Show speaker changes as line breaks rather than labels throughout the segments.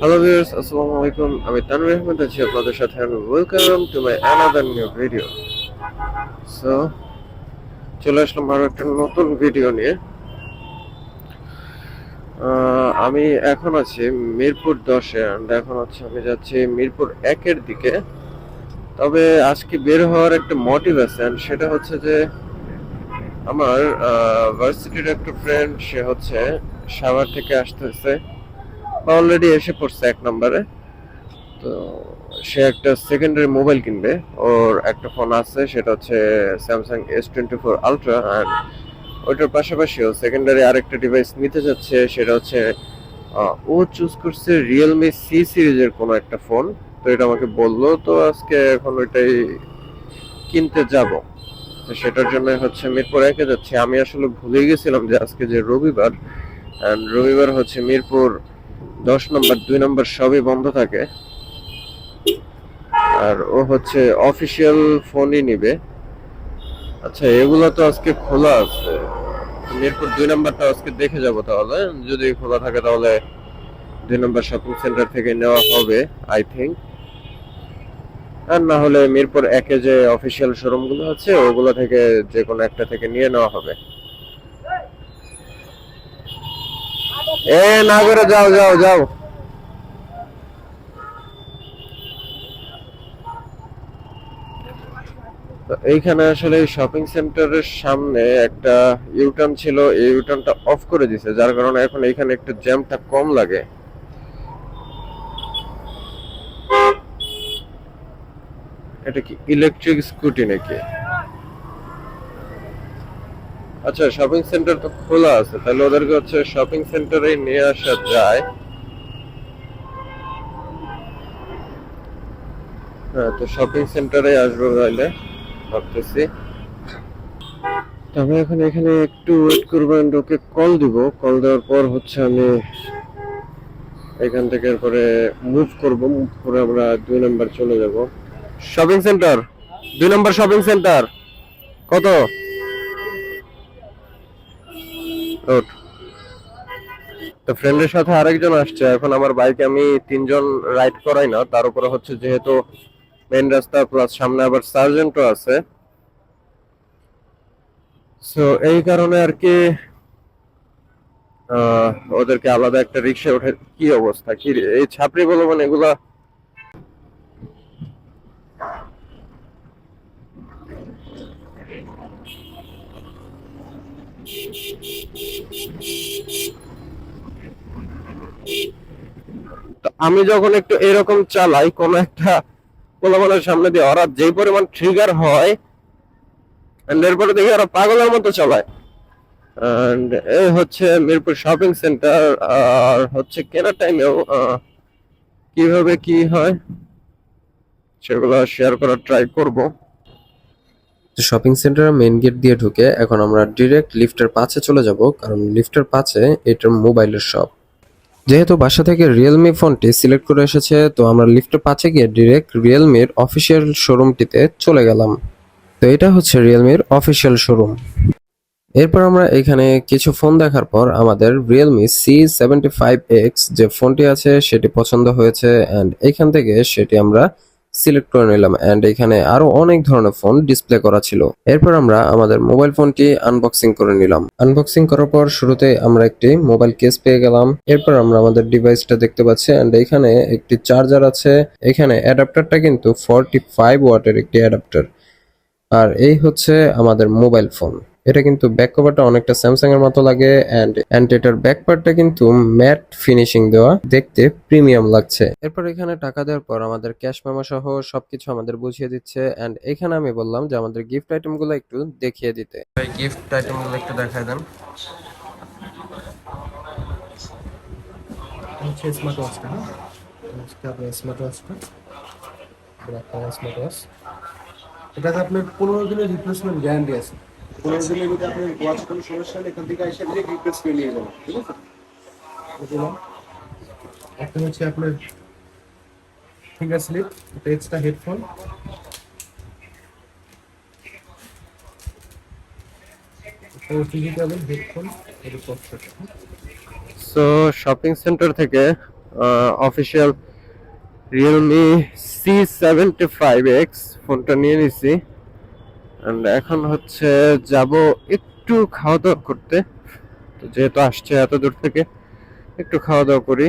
Hello viewers আসসালামু আলাইকুম আমি তানভীর আহমেদ আছি আপনাদের সাথে। আমি welcome to my another new video so চলে আসলাম আরও একটা নতুন ভিডিও নিয়ে। আমি এখন আছি মিরপুর দশে অ্যান্ড এখন হচ্ছে আমি যাচ্ছি মিরপুর একের দিকে। তবে আজকে বের হওয়ার একটা মোটিভ আছে, and সেটা হচ্ছে যে আমার ভার্সিটির একটা ফ্রেন্ড সে হচ্ছে সাভার থেকে আসতেছে। অলরেডি এসে পড়ছে এক নম্বরে। তো সে একটা সেকেন্ডারি মোবাইল কিনবে। ওর একটা ফোন আছে, সেটা হচ্ছে Samsung S twenty four ultra and ওইটার পাশাপাশি ও সেকেন্ডারি আরেকটা ডিভাইস নিতে যাচ্ছে, সেটা হচ্ছে ও চুজ করছে রিয়েলমি সি সিরিজের কোনো একটা ফোন তো এটা আমাকে বলল, তো আজকে এখন ওইটাই কিনতে যাব। তো সেটার জন্য হচ্ছে মিরপুর একে যাচ্ছি। আমি আসলে ভুলে গেছিলাম যে আজকে যে রবিবার রবিবার হচ্ছে মিরপুর দশ নম্বর, দুই নম্বর সবই বন্ধ থাকে। আর ও হচ্ছে অফিসিয়াল ফোনই নিবে। আচ্ছা এগুলো তো আজকে খোলা আছে। মিরপুর দুই নম্বরটা আজকে দেখে যাব তাহলে। যদি খোলা থাকে তাহলে দুই নম্বর শপিং সেন্টার থেকে নেওয়া হবে আই থিঙ্ক আর না হলে মিরপুর একে যে অফিসিয়াল শোরুমগুলো আছে, ওগুলো থেকে যে কোনো একটা থেকে নিয়ে নেওয়া হবে। এ, না করে যাও যাও যাও। এইখানে আসলে শপিং সেন্টারের সামনে একটা ইউটার্ন ছিল। এই ইউটার্নটা অফ করে দিছে, যার কারণে এখন এখানে একটু জ্যামটা কম লাগে। এটা কি ইলেকট্রিক স্কুটি নাকি? আচ্ছা শপিং সেন্টার তো খোলা আছে, তাহলে ওদেরকে হচ্ছে শপিং সেন্টারে নিয়ে আসা যায়। হ্যাঁ তো শপিং সেন্টারে আসব তাহলে, ভাবতেছি। তবে এখন এখানে একটু ওয়েট করব and ওকে কল দিব। কল দেওয়ার পর হচ্ছে আমি এখান থেকে এরপরে মুভ করব মুভ করে আমরা দুই নাম্বার চলে যাব। শপিং সেন্টার দুই নাম্বার শপিং সেন্টার কত? ওঠ। তো ফ্রেন্ডের সাথে আরেকজন আসছে। এখন আমার বাইকে আমি তিনজন রাইড করাই না। তার উপরে হচ্ছে যেহেতু মেইন রাস্তা প্লাস সামনে আবার সার্জেন্টও আছে। সো এই কারণে আর কি ওদেরকে আলাদা একটা রিক্সা ওঠে। কি অবস্থা? কি? এই ছাপড়ি মানে এগুলা আমি যখন একটু এরকম চালাই, কোন একটা পোলাপানের সামনে দিয়ে ওরা যে পরিমাণ ট্রিগার হয় এরপরে দেখি ওরা পাগলের মতো চালায়। এই হচ্ছে মিরপুর শপিং সেন্টার আর হচ্ছে কেনার টাইমেও কীভাবে কি হয়, সেগুলো শেয়ার করার ট্রাই করব।
শপিং সেন্টারের মেন গেট দিয়ে ঢুকে এখন আমরা ডিরেক্ট লিফটের পাশে চলে যাব, কারণ লিফটের পাশে এটার মোবাইলের শপ যেহেতু বাসা থেকে রিয়েলমি ফোনটি সিলেক্ট করে এসেছে, তো আমরা লিফটের পাশে গিয়ে ডিরেক্ট রিয়েলমির অফিসিয়াল শোরুমটিতে চলে গেলাম। তো এটা হচ্ছে রিয়েলমির অফিসিয়াল শোরুম এরপর আমরা এখানে কিছু ফোন দেখার পর আমাদের Realme C seventy five X যে ফোনটি আছে, সেটি পছন্দ হয়েছে অ্যান্ড এখান থেকে সেটি আমরা সিলেক্ট করে নিলাম অ্যান্ড এখানে আরও অনেক ধরনের ফোন ডিসপ্লে করা ছিল। এরপর আমরা আমাদের মোবাইল ফোনটি আনবক্সিং করে নিলাম। আনবক্সিং করার পর শুরুতে আমরা একটি মোবাইল কেস পেয়ে গেলাম। এরপর আমরা আমাদের ডিভাইসটা দেখতে পাচ্ছি অ্যান্ড এখানে একটি চার্জার আছে। এখানে অ্যাডাপ্টারটা কিন্তু ফর্টি ফাইভ ওয়াটের একটি অ্যাডাপ্টার আর এই হচ্ছে আমাদের মোবাইল ফোন এটা কিন্তু ব্যাক কভারটা অনেকটা স্যামসাং এর মতো লাগে এন্ড এন্ড এটার ব্যাক পার্টটা কিন্তু ম্যাট ফিনিশিং দেওয়া। দেখতে প্রিমিয়াম লাগছে। এরপর এখানে টাকা দেওয়ার পর আমাদের ক্যাশ মেমো সহ সবকিছু আমাদের বুঝিয়ে দিচ্ছে। এন্ড এখানে আমি বললাম যে আমাদের গিফট আইটেমগুলো একটু দেখিয়ে দিতে। গিফট আইটেমগুলো একটু দেখায় দেন।
হচ্ছে স্মার্ট ওয়াচটা আপনার স্মার্ট ওয়াচটা ব্ল্যাক কালার স্মার্ট ওয়াচ এটাতে আপনার পনেরো দিনের রিপ্লেসমেন্ট গ্যারান্টি আছে। পনেরো দিনের মধ্যে আপনার ওয়াচ কোনো সমস্যা হলে এখান থেকে এসে আপনি রিপ্লেস করে নিয়ে যাবেন ঠিক আছে? একটা হচ্ছে আপনার finger slip extra headphone headphone
so shopping centre থেকে official Realme C seventy five X ফোনটা নিয়ে নিছি। এখন হচ্ছে যাব একটু খাওয়া দাওয়া করতে। তো যেহেতু আসছে এত দূর থেকে, একটু খাওয়া দাওয়া করি।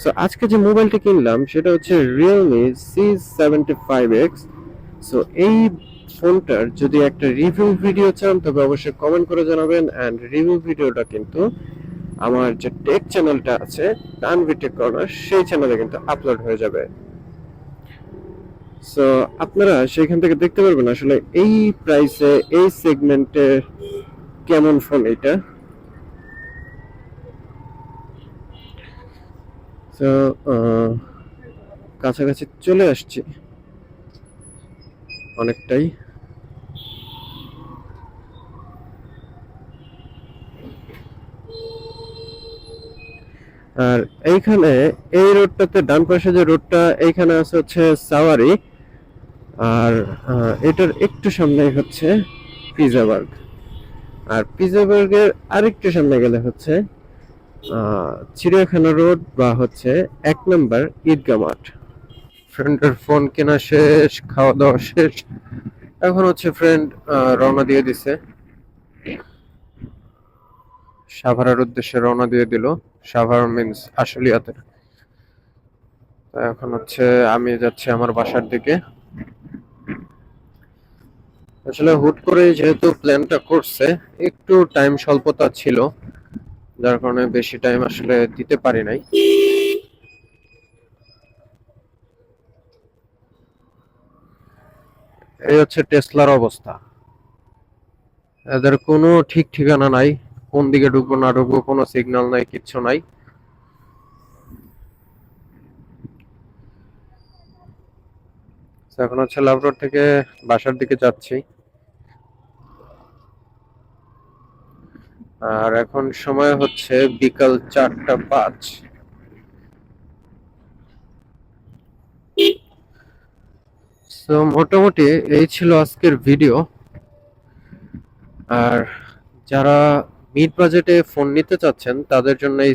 সো আজকে যে মোবাইলটা কিনলাম, সেটা হচ্ছে Realme C seventy five X so এই ফোনটার যদি একটা রিভিউ ভিডিও চান, তবে অবশ্যই কমেন্ট করে জানাবেন। অ্যান্ড রিভিউ ভিডিওটা কিন্তু আমার যে টেক চ্যানেলটা আছে তানভি টেক কর্নার সেই চ্যানেলে কিন্তু আপলোড হয়ে যাবে। সো আপনারা সেখান থেকে দেখতে পারবেন আসলে এই প্রাইসে এই সেগমেন্টে কেমন ফোন এটা। তো কাছাকাছি চলে আসছি। অনেকটাই। আর এইখানে, এই রোডটাতে ডান পাশে যে রোডটা এইখানে আছে হচ্ছে সাওয়ারি আর এটার একটু সামনে হচ্ছে পিজাবার্গ আর পিজাবার্গের আরেকটু সামনে গেলে হচ্ছে চিড়িয়াখানা রোড বা হচ্ছে এক নম্বর ঈদগা মাঠ। ফ্রেন্ডের ফোন কেনা শেষ, খাওয়া দাওয়া শেষ। এখন হচ্ছে ফ্রেন্ড রওনা দিয়ে দিছে। সাভারের উদ্দেশ্যে রওনা দিয়ে দিল। সাভার মিন্স আশুলিয়াতে। এখন হচ্ছে আমি যাচ্ছি আমার বাসার দিকে। আসলে হুট করে যেহেতু প্ল্যানটা করছে, একটু টাইম স্বল্পতা ছিল, যার কারণে বেশি টাইম আসলে দিতে পারি নাই। এই হচ্ছে টেসলার অবস্থা। এদের কোনো ঠিক ঠিকানা নাই, কোন দিকে ঢুকবো, না ঢুকবো, কোনো সিগন্যাল নাই কিচ্ছু নাই। এখন হচ্ছে লাভ থেকে বাসার দিকে যাচ্ছি। আর এখন সময় হচ্ছে বিকাল চারটা পাঁচ। তো মোটামুটি এই ছিল আজকের ভিডিও আর যারা মিড বাজেটে ফোন নিতে চাচ্ছেন, তাদের জন্য এই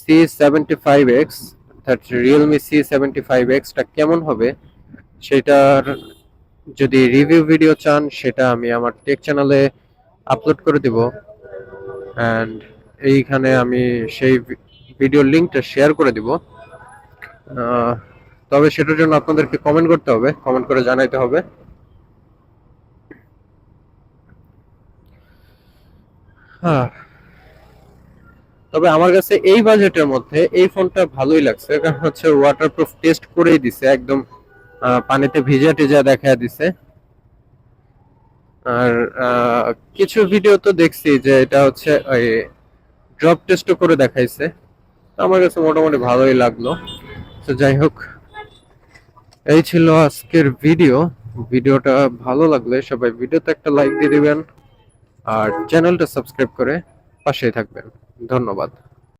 সি সেভেন্টি ফাইভ এক্স অর্থাৎ রিয়েলমি সি সেভেন্টি ফাইভ এক্সটা কেমন হবে, সেটার যদি রিভিউ ভিডিও চান, সেটা আমি আমার টেক চ্যানেলে আপলোড করে দিব। অ্যান্ড এইখানে আমি সেই ভিডিও লিঙ্কটা শেয়ার করে দিব। তবে সেটার জন্য আপনাদেরকে কমেন্ট করতে হবে কমেন্ট করে জানাইতে হবে। হ্যাঁ। তবে আমার কাছে এই বাজেটের মধ্যে এই ফোনটা ভালোই লাগছে, কারণ হচ্ছে ওয়াটারপ্রুফ টেস্ট করেই দিছে, একদম পানিতে ভিজা টিজা দেখা দিছে। আর কিছু ভিডিও তো দেখছি যে এটা হচ্ছে ওই ড্রপ টেস্টও করে দেখাইছে। আমার কাছে মোটামুটি ভালোই লাগল। তো যাই হোক, এই ছিল আজকের ভিডিও ভিডিওটা ভালো লাগলে সবাই ভিডিওতে একটা লাইক দিয়ে দিবেন। আর চ্যানেলটা সাবস্ক্রাইব করে পাশেই থাকবেন। ধন্যবাদ।